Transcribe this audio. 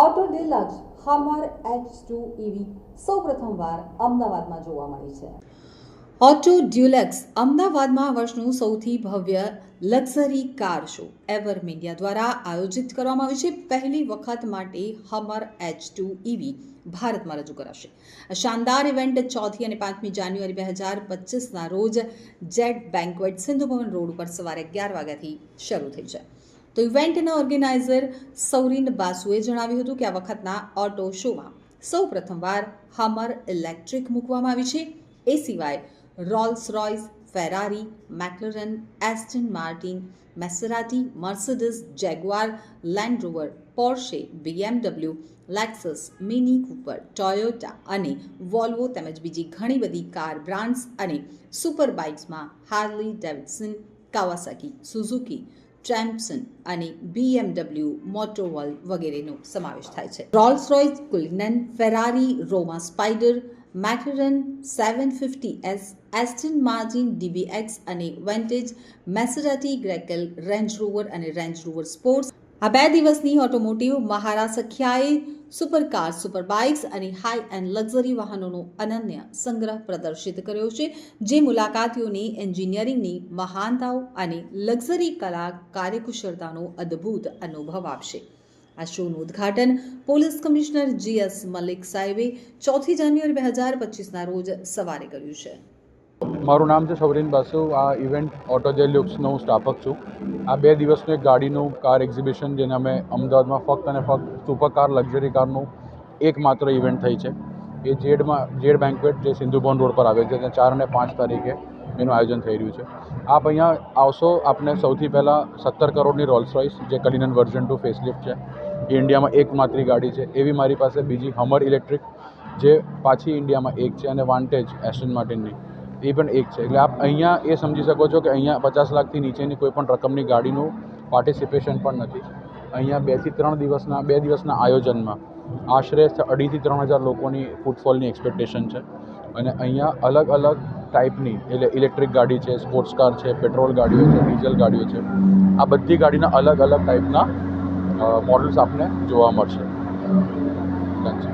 Auto deluxe Hummer H two EV સૌ પ્રથમવાર અમદાવાદમાં જોવા મળી છે. ઓટો ડ્યુલેક્સ અમદાવાદમાં વર્ષનું સૌથી ભવ્ય luxury car show ever media દ્વારા આયોજિત કરવામાં આવ્યું છે. પહેલી વખત માટે હમર એચ ટુ ઇવી ભારતમાં રજૂ કરાશે. શાનદાર ઇવેન્ટ ચોથી અને પાંચમી જાન્યુઆરી બે હજાર પચીસના રોજ jet banquet Sindhu Bhavan road ઉપર સવારે અગિયાર વાગ્યાથી શરૂ થઈ છે. તો ઇવેન્ટના ઓર્ગેનાઇઝર સૌરીન બાસુએ જણાવ્યું હતું કે આ વખતના ઓટો શોમાં સૌ પ્રથમવાર હમર ઇલેક્ટ્રિક મૂકવામાં આવી છે. એ સિવાય Rolls Royce, Ferrari, McLaren, Aston Martin, Maserati, Mercedes, Jaguar, Land Rover, Porsche, BMW, Lexus, Mini Cooper, Toyota અને વોલ્વો તેમજ બીજી ઘણી બધી કાર બ્રાન્ડ્સ અને સુપર બાઇક્સમાં હાર્લી ડેવિડસન, કાવાસાકી, સુઝુકી ટ્રેમ્પસન અને બીએમડબલ્યુ મોટોવોલ વગેરેનો સમાવેશ થાય છે. Rolls Royce Cullinan, Ferrari, Roma Spider McLaren seven fifty S, Aston Martin DBX અને Vantage, Maserati, Grecale, Range Rover અને રેન્જ રોવર સ્પોર્ટ્સ. આ બે દિવસની ઓટોમોટિવ મહારાસખ્યાએ સુપરકાર સુપર બાઇક્સ અને હાઈ એન્ડ લક્ઝરી વાહનોનો અનન્ય સંગ્રહ પ્રદર્શિત કર્યો છે, જે મુલાકાતીઓને એન્જિનિયરિંગની મહાનતાઓ અને લક્ઝરી કલા કાર્યકુશળતાનો અદ્ભુત અનુભવ આપશે. આ શોનું ઉદ્ઘાટન પોલીસ કમિશનર જીએસ મલિક સાહેબે ચોથી જાન્યુઆરી બે હજાર પચીસના રોજ સવારે કર્યું છે. મારું નામ છે સૌરીન બાસુ. આ ઇવેન્ટ ઓટો જેલ્યુક્સનો હું સ્થાપક છું. આ બે દિવસનું એક ગાડીનું કાર એક્ઝિબિશન, જેને અમે અમદાવાદમાં ફક્ત અને ફક્ત સુપર કાર, લક્ઝરી કારનું એકમાત્ર ઇવેન્ટ થઈ છે. એ જેડમાં, જેડ બેન્કવેટ જે સિંધુ ભવન રોડ પર આવે છે, ત્યાં ચાર અને પાંચ તારીખે એનું આયોજન થઈ રહ્યું છે. આપ અહીંયા આવશો, આપને સૌથી પહેલાં સત્તર કરોડની રોલ્સ રોયસ જે કલિનન વર્ઝન ટુ ફેસલિફ્ટ છે, એ ઇન્ડિયામાં એકમાત્ર ગાડી છે. એવી મારી પાસે બીજી હમર ઇલેક્ટ્રિક જે પાછી ઇન્ડિયામાં એક છે, અને વાન્ટેજ એસ્ટન માર્ટિનની એ પણ એક છે. એટલે આપ અહીંયા એ સમજી શકો છો કે અહીંયા પચાસ લાખથી નીચેની કોઈ પણ રકમની ગાડીનું પાર્ટિસિપેશન પણ નથી. અહીંયા બેથી ત્રણ દિવસના, બે દિવસના આયોજનમાં આશરે અઢીથી ત્રણ હજાર લોકોની ફૂટફોલની એક્સપેક્ટેશન છે. અને અહીંયા અલગ અલગ ટાઈપની એટલે ઇલેક્ટ્રિક ગાડી છે સ્પોર્ટ્સ કાર છે પેટ્રોલ ગાડીઓ છે ડીઝલ ગાડીઓ છે, આ બધી ગાડીના અલગ અલગ ટાઈપના મોડલ્સ આપને જોવા મળશે.